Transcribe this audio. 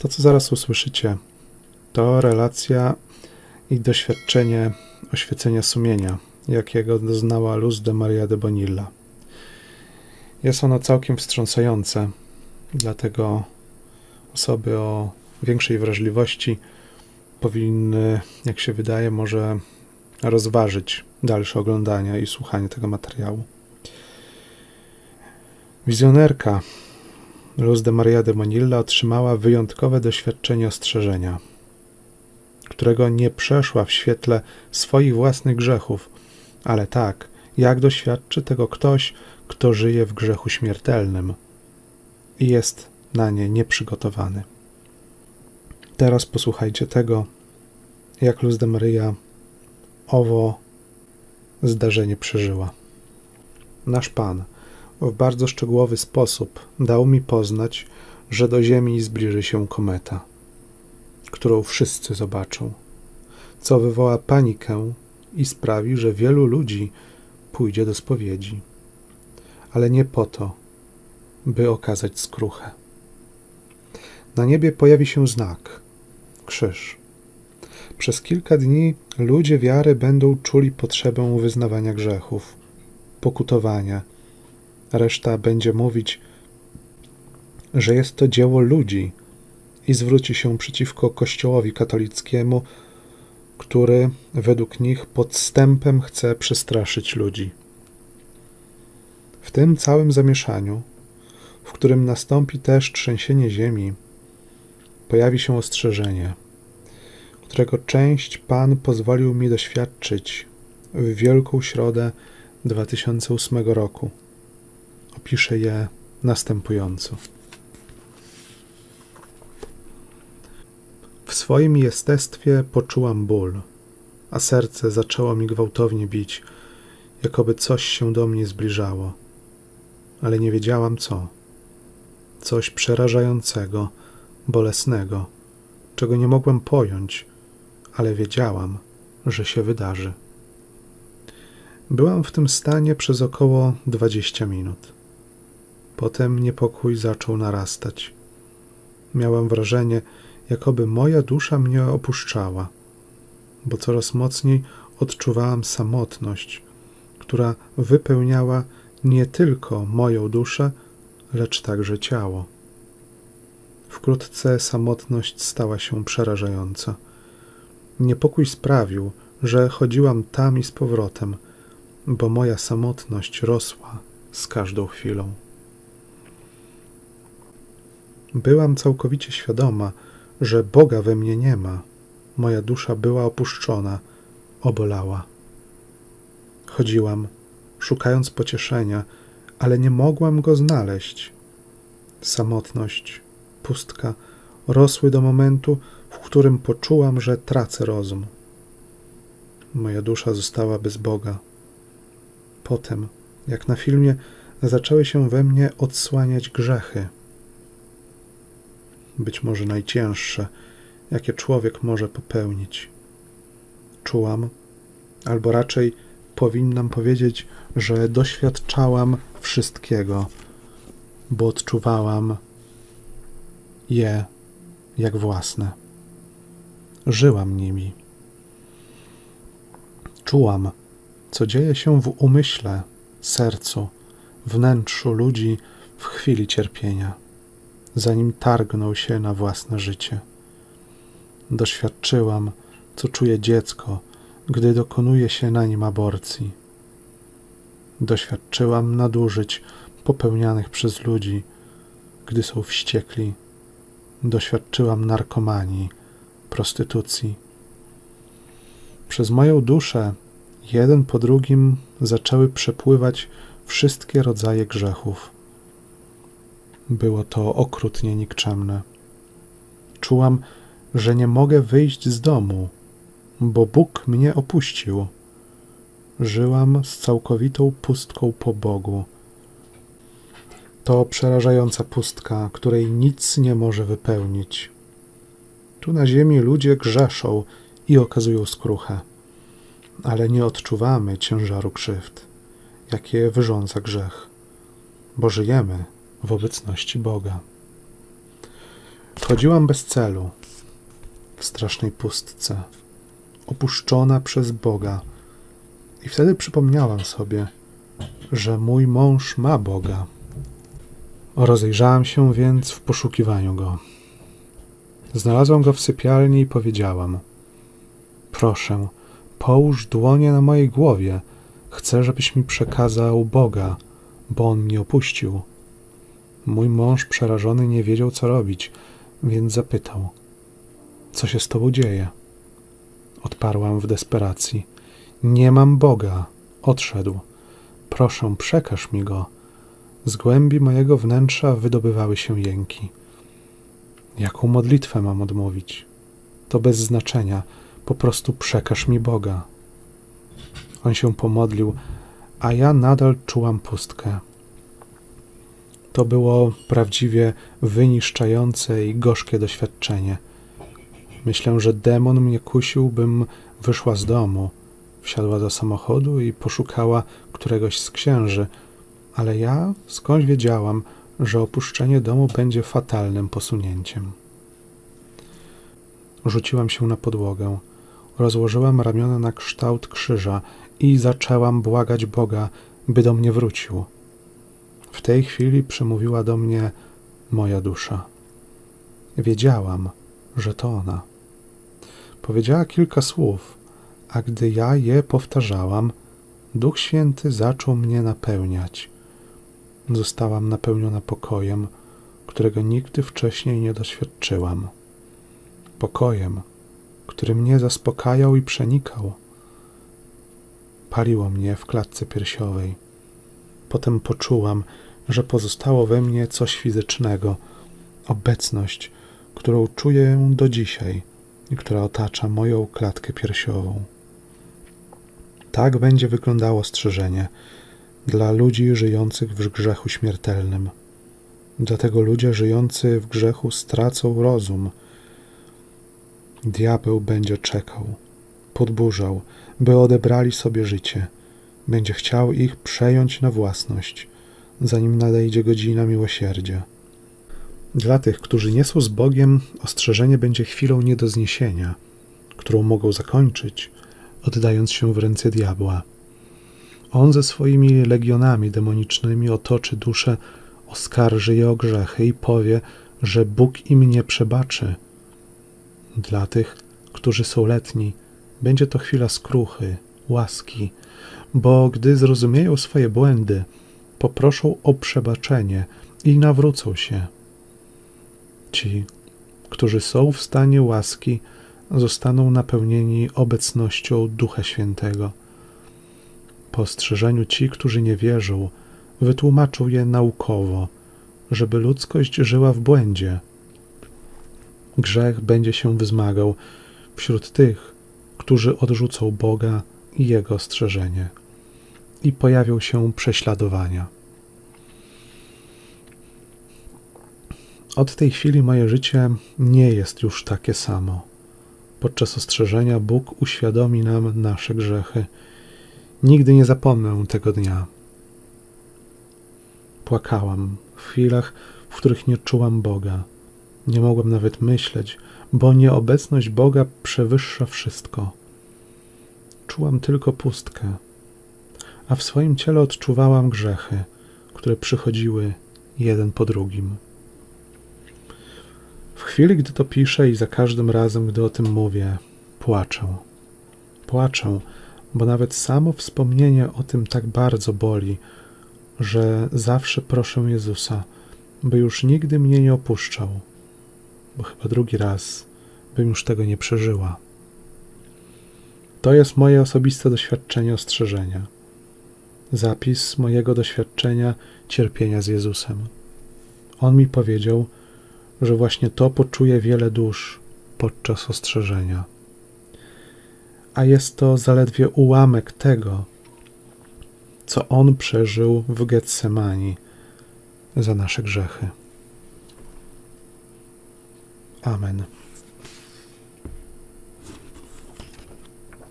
To, co zaraz usłyszycie, to relacja i doświadczenie oświecenia sumienia, jakiego doznała Luz de Maria de Bonilla. Jest ono całkiem wstrząsające, dlatego osoby o większej wrażliwości powinny, jak się wydaje, może rozważyć dalsze oglądania i słuchanie tego materiału. Wizjonerka Luz de Maria de Monilla otrzymała wyjątkowe doświadczenie ostrzeżenia, którego nie przeszła w świetle swoich własnych grzechów, ale tak, jak doświadczy tego ktoś, kto żyje w grzechu śmiertelnym i jest na nie nieprzygotowany. Teraz posłuchajcie tego, jak Luz de Maria owo zdarzenie przeżyła. Nasz Pan w bardzo szczegółowy sposób dał mi poznać, że do Ziemi zbliży się kometa, którą wszyscy zobaczą, co wywoła panikę i sprawi, że wielu ludzi pójdzie do spowiedzi. Ale nie po to, by okazać skruchę. Na niebie pojawi się znak krzyż. Przez kilka dni ludzie wiary będą czuli potrzebę wyznawania grzechów, pokutowania. Reszta będzie mówić, że jest to dzieło ludzi i zwróci się przeciwko Kościołowi katolickiemu, który według nich podstępem chce przestraszyć ludzi. W tym całym zamieszaniu, w którym nastąpi też trzęsienie ziemi, pojawi się ostrzeżenie, którego część Pan pozwolił mi doświadczyć w Wielką Środę 2008 roku. Opiszę je następująco. W swoim jestestwie poczułam ból, a serce zaczęło mi gwałtownie bić, jakoby coś się do mnie zbliżało. Ale nie wiedziałam co. Coś przerażającego, bolesnego, czego nie mogłem pojąć, ale wiedziałam, że się wydarzy. Byłam w tym stanie przez około 20 minut. Potem niepokój zaczął narastać. Miałam wrażenie, jakoby moja dusza mnie opuszczała, bo coraz mocniej odczuwałam samotność, która wypełniała nie tylko moją duszę, lecz także ciało. Wkrótce samotność stała się przerażająca. Niepokój sprawił, że chodziłam tam i z powrotem, bo moja samotność rosła z każdą chwilą. Byłam całkowicie świadoma, że Boga we mnie nie ma. Moja dusza była opuszczona, obolała. Chodziłam, szukając pocieszenia, ale nie mogłam go znaleźć. Samotność, pustka rosły do momentu, w którym poczułam, że tracę rozum. Moja dusza została bez Boga. Potem, jak na filmie, zaczęły się we mnie odsłaniać grzechy. Być może najcięższe, jakie człowiek może popełnić. Czułam, albo raczej powinnam powiedzieć, że doświadczałam wszystkiego, bo odczuwałam je jak własne. Żyłam nimi. Czułam, co dzieje się w umyśle, sercu, wnętrzu ludzi w chwili cierpienia, zanim targną się na własne życie. Doświadczyłam, co czuje dziecko, gdy dokonuje się na nim aborcji. Doświadczyłam nadużyć popełnianych przez ludzi, gdy są wściekli doświadczyłam narkomanii, prostytucji. Przez moją duszę jeden po drugim zaczęły przepływać wszystkie rodzaje grzechów. Było to okrutnie nikczemne. Czułam, że nie mogę wyjść z domu, bo Bóg mnie opuścił. Żyłam z całkowitą pustką po Bogu to przerażająca pustka, której nic nie może wypełnić. Tu na ziemi ludzie grzeszą i okazują skruchę, ale nie odczuwamy ciężaru krzywd, jakie wyrządza grzech, bo żyjemy w obecności Boga. Chodziłam bez celu, w strasznej pustce, opuszczona przez Boga. I wtedy przypomniałam sobie, że mój mąż ma Boga. Rozejrzałam się więc w poszukiwaniu go. Znalazłam go w sypialni i powiedziałam: Proszę, połóż dłonie na mojej głowie. Chcę, żebyś mi przekazał Boga, bo on mnie opuścił. Mój mąż przerażony nie wiedział, co robić, więc zapytał: Co się z tobą dzieje? Odparłam w desperacji: Nie mam Boga. Odszedł. Proszę, przekaż mi go. Z głębi mojego wnętrza wydobywały się jęki. Jaką modlitwę mam odmówić? To bez znaczenia, po prostu przekaż mi Boga. On się pomodlił, a ja nadal czułam pustkę. To było prawdziwie wyniszczające i gorzkie doświadczenie. Myślę, że demon mnie kusił, bym wyszła z domu, wsiadła do samochodu i poszukała któregoś z księży, ale ja skądś wiedziałam, że opuszczenie domu będzie fatalnym posunięciem. Rzuciłam się na podłogę, rozłożyłam ramiona na kształt krzyża i zaczęłam błagać Boga, by do mnie wrócił. W tej chwili przemówiła do mnie moja dusza. Wiedziałam, że to ona. Powiedziała kilka słów, a gdy ja je powtarzałam, Duch Święty zaczął mnie napełniać. Zostałam napełniona pokojem, którego nigdy wcześniej nie doświadczyłam. Pokojem, który mnie zaspokajał i przenikał. Paliło mnie w klatce piersiowej. Potem poczułam, że pozostało we mnie coś fizycznego, obecność, którą czuję do dzisiaj i która otacza moją klatkę piersiową. Tak będzie wyglądało strzeżenie dla ludzi żyjących w grzechu śmiertelnym. Dlatego ludzie żyjący w grzechu stracą rozum. Diabeł będzie czekał, podburzał, by odebrali sobie życie. Będzie chciał ich przejąć na własność, zanim nadejdzie godzina miłosierdzia. Dla tych, którzy nie są z Bogiem, ostrzeżenie będzie chwilą nie do zniesienia, którą mogą zakończyć, oddając się w ręce diabła. On ze swoimi legionami demonicznymi otoczy duszę, oskarży je o grzechy i powie, że Bóg im nie przebaczy. Dla tych, którzy są letni, będzie to chwila skruchy, łaski, bo gdy zrozumieją swoje błędy, poproszą o przebaczenie i nawrócą się. Ci, którzy są w stanie łaski, zostaną napełnieni obecnością Ducha Świętego. Po ostrzeżeniu ci, którzy nie wierzą, wytłumaczą je naukowo, żeby ludzkość żyła w błędzie. Grzech będzie się wzmagał wśród tych, którzy odrzucą Boga i Jego ostrzeżenie, i pojawią się prześladowania. Od tej chwili moje życie nie jest już takie samo. Podczas ostrzeżenia Bóg uświadomi nam nasze grzechy. Nigdy nie zapomnę tego dnia. Płakałam w chwilach, w których nie czułam Boga. Nie mogłam nawet myśleć, bo nieobecność Boga przewyższa wszystko. Czułam tylko pustkę, a w swoim ciele odczuwałam grzechy, które przychodziły jeden po drugim. W chwili, gdy to piszę i za każdym razem, gdy o tym mówię, płaczę. Płaczę, bo nawet samo wspomnienie o tym tak bardzo boli, że zawsze proszę Jezusa, by już nigdy mnie nie opuszczał, bo chyba drugi raz bym już tego nie przeżyła. To jest moje osobiste doświadczenie ostrzeżenia. Zapis mojego doświadczenia cierpienia z Jezusem. On mi powiedział, że właśnie to poczuje wiele dusz podczas ostrzeżenia. A jest to zaledwie ułamek tego, co on przeżył w Getsemani za nasze grzechy. Amen.